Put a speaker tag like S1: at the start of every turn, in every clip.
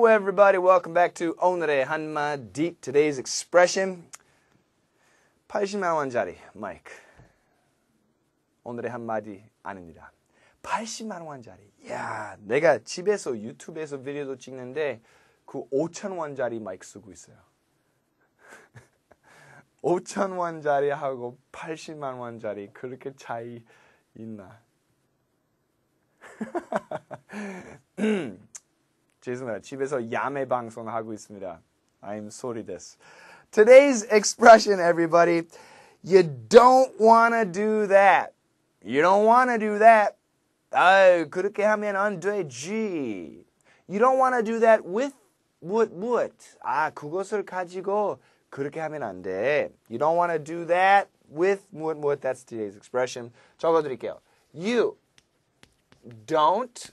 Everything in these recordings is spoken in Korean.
S1: Hello, everybody. Welcome back to 오늘의 한마디. Today's expression. 80만 원짜리 마이크. 오늘의 한마디 아닙니다. 80만 원짜리. 야, 내가 집에서 유튜브에서 비디오도 찍는데 그 5천 원짜리 마이크 쓰고 있어요. 5천 원짜리 하고 80만 원짜리 그렇게 차이 있나? 죄송해요. 집에서 야매 방송 하고 있습니다. I'm sorry this. Today's expression, everybody, you don't want to do that. You don't want to do that. 아유, 그렇게 하면 안 되지. You don't want to do that with 무엇 무엇. 아, 그것을 가지고 그렇게 하면 안 돼. You don't want to do that with 무엇 무엇. That's today's expression. 적어 드릴게요. You don't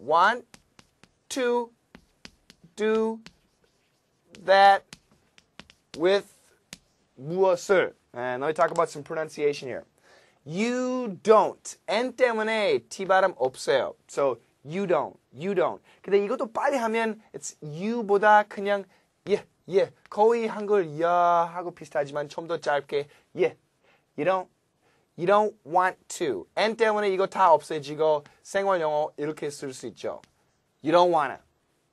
S1: want to do that with 무엇을. And let me talk about some pronunciation here. You don't. N 때문에 T 발음 없어요. So you don't. You don't. 근데 이것도 빨리 하면 it's you보다 그냥 예, 예. 거의 한글 야 하고 비슷하지만 좀 더 짧게 예. You don't. You don't want to. N 때문에 이거 다 없애지고 생활 영어 이렇게 쓸 수 있죠. You don't wanna.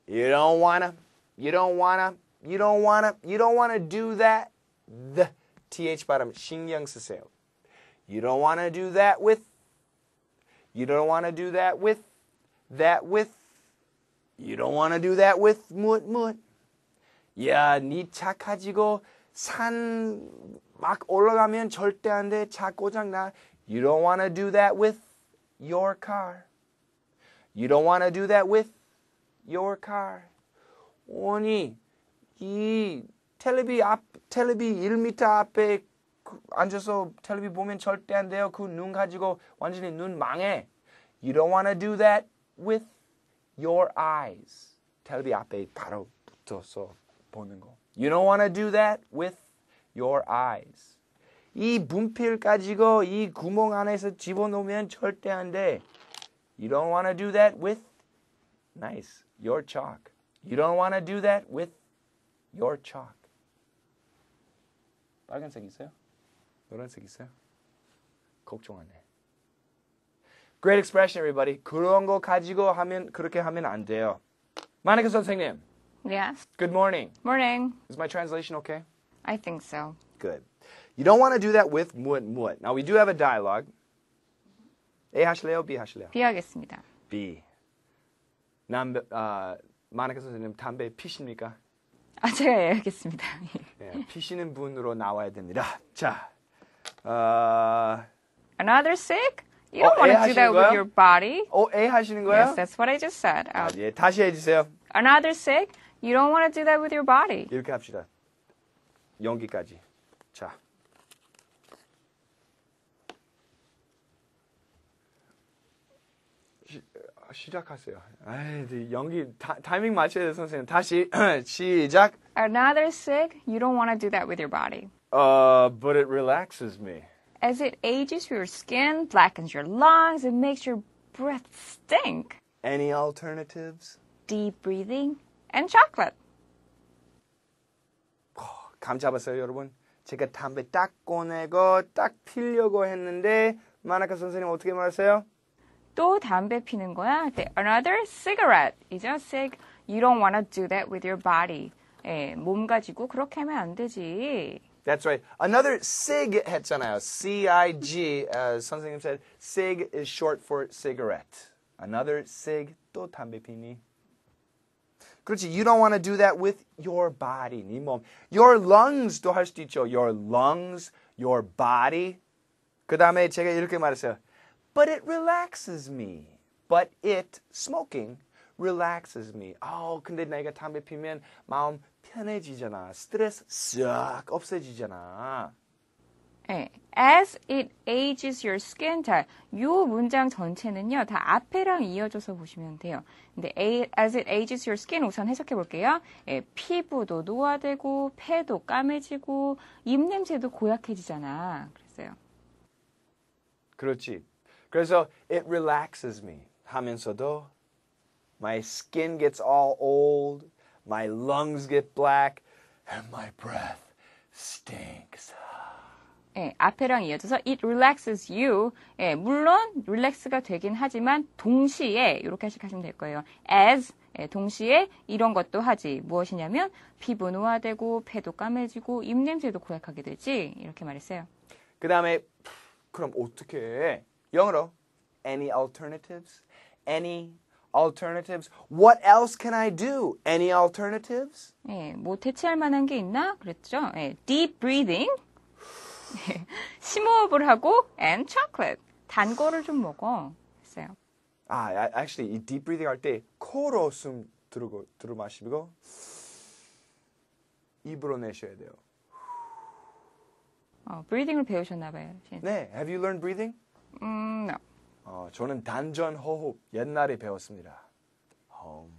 S1: You don't wanna. You don't wanna. You don't wanna. You don't wanna do that. The th 발음 신경 쓰세요. You don't wanna do that with. You don't wanna do that with. That with. You don't wanna do that with 무엇 무엇. 야, 니차 가지고 산 막 올라가면 절대 안 돼. 차 고장 나. You don't want to do that with your car. You don't want to do that with your car. 아니, 이 텔레비 앞, 텔레비 1m 앞에 앉아서 텔레비 보면 절대 안 돼요. 그 눈 가지고 완전히 눈 망해. You don't want to do that with your eyes. 텔레비 앞에 바로 붙어서 보는 거. You don't want to do that with your eyes. 이 분필 가지고 이 구멍 안에서 집어넣으면 절대 안 돼. You don't want to do that with nice your chalk. You don't want to do that with your chalk. 빨간색 있어요? 노란색 있어요? 걱정 안 해. Great expression, everybody. 그런 거 가지고 하면 그렇게 하면 안 돼요. 마니카 선생님.
S2: Yes.
S1: Good morning.
S2: Morning.
S1: Is my translation okay?
S2: I think so.
S1: Good. You don't want to do that with 무엇 무엇. Now we do have a dialogue. A 하실래요? B 하실래요?
S2: 비하겠습니다.
S1: B. 남 아, 마니카 선생님 담배 피십니까?
S2: 아, 제가 해야겠습니다.
S1: 네, 피시는 분으로 나와야 됩니다. 자, 어,
S2: Another sick? You don't
S1: 어,
S2: want
S1: 애
S2: to do that
S1: 하시는
S2: with
S1: 거예요?
S2: your body.
S1: 어, A 하시는 거예요?
S2: Yes, that's what I just said.
S1: 아,
S2: Uh,
S1: 예, 다시 해주세요.
S2: Another sick? You don't want to do that with your body.
S1: 이렇게 합시다. 연기까지. 자. 시, 아, 시작하세요. 아이, 네, 연기 타, 타이밍 맞춰야 돼요, 선생님. 다시 시작.
S2: Another sick? You don't want to do that with your body.
S1: Uh, but it relaxes me.
S2: As it ages your skin, blackens your lungs, and makes your breath stink.
S1: Any alternatives?
S2: Deep breathing And chocolate.
S1: 감 잡았어요, 여러분? 제가 담배 딱 꺼내고 딱 피려고 했는데 마나카 선생님 어떻게 말했어요?
S2: 또 담배 피는 거야? another cigarette 이죠? cig. You don't want to do that with your body. 예, 몸 가지고 그렇게 하면 안 되지.
S1: That's right. Another cig 했잖아요. C-I-G. Uh, 선생님 said cig is short for cigarette. Another cig 또 담배 피니. 그렇지. You don't want to do that with your body. 네 몸. Your lungs도 할 수도 있죠. Your lungs, your body. 그 다음에 제가 이렇게 말했어요. But it relaxes me. But it, smoking, relaxes me. 아, 근데 내가 담배 피면 마음 편해지잖아. 스트레스 싹 없어지잖아.
S2: 예, as it ages your skin. 자, 요 문장 전체는요, 다 앞에랑 이어져서 보시면 돼요. 근데 as it ages your skin 우선 해석해 볼게요. 예, 피부도 노화되고, 폐도 까매지고, 입냄새도 고약해지잖아. 그랬어요.
S1: 그렇지. 그래서 it relaxes me 하면서도 my skin gets all old, my lungs get black, and my breath stinks.
S2: 예, 앞에랑 이어져서 it relaxes you. 예, 물론 릴렉스가 되긴 하지만 동시에 이렇게 하시면 될 거예요. as 예, 동시에 이런 것도 하지. 무엇이냐면 피부 노화되고 폐도 까매지고 입냄새도 고약하게 되지. 이렇게 말했어요.
S1: 그 다음에 그럼 어떻게 해? 영어로 any alternatives? Any alternatives? What else can I do? Any alternatives?
S2: 예, 뭐 대체할 만한 게 있나? 그랬죠. 예, deep breathing. 예, 심호흡을 하고 and chocolate. 단 거를 좀 먹어. 했어요.
S1: 아, 아, actually 이 deep breathing 할때 코로 숨 들고 들어 마시고 입으로 내셔야 돼요.
S2: 어, breathing을 배우셨나 봐요.
S1: 네, have you learned breathing?
S2: 음, no.
S1: 어, 저는 단전 호흡 옛날에 배웠습니다. 음,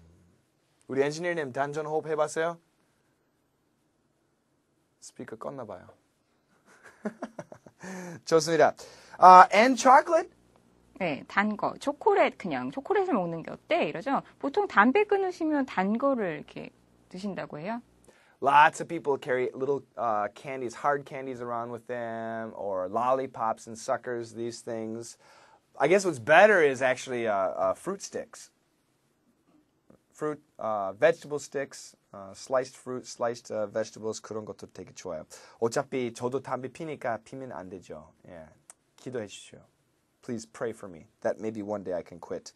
S1: 우리 엔지니어님 단전 호흡 해봤어요? 스피커 껐나 봐요. 좋습니다. 아, and chocolate?
S2: 네, 단 거. 초콜릿 그냥 초콜릿을 먹는 게 어때? 이러죠. 보통 담배 끊으시면 단 거를 이렇게 드신다고 해요.
S1: Lots of people carry little uh, candies, hard candies around with them, or lollipops and suckers, these things. I guess what's better is actually uh, uh, fruit sticks. Fruit, uh, vegetable sticks, uh, sliced fruit, sliced uh, vegetables, 그런 것도 되게 좋아요. 어차피 저도 담배 피니까 피면 안 되죠. 예. 기도해 주십시오. Please pray for me that maybe one day I can quit.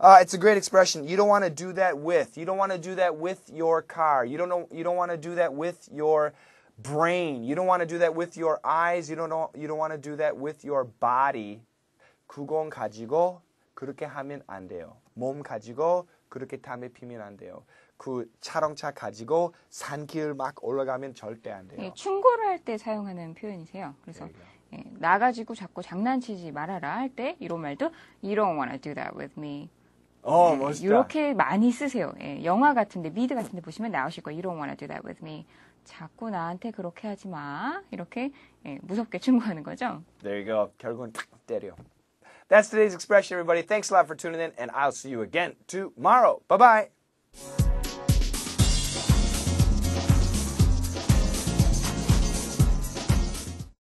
S1: Uh, it's a great expression. You don't want to do that with. You don't want to do that with your car. You don't know. You don't want to do that with your brain. You don't want to do that with your eyes. You don't know. You don't want to do that with your body. 그건 가지고 그렇게 하면 안 돼요. 몸 가지고 그렇게 담배 피면 안 돼요. 그 자동차 가지고 산길 막 올라가면 절대 안 돼요.
S2: 예, 충고를 할 때 사용하는 표현이세요. 그래서 예, 나 가지고 자꾸 장난치지 말아라 할 때 이런 말도 You don't wanna do that with me.
S1: 어, 멋있다.
S2: 이렇게 많이 쓰세요. 예, 영화 같은데 미드 같은데 보시면 나오실 거예요. You don't wanna do that with me. 자꾸 나한테 그렇게 하지 마. 이렇게 예, 무섭게 충고하는 거죠.
S1: There you go. 결국은 탁 때려. That's today's expression, everybody. Thanks a lot for tuning in, and I'll see you again tomorrow. Bye bye.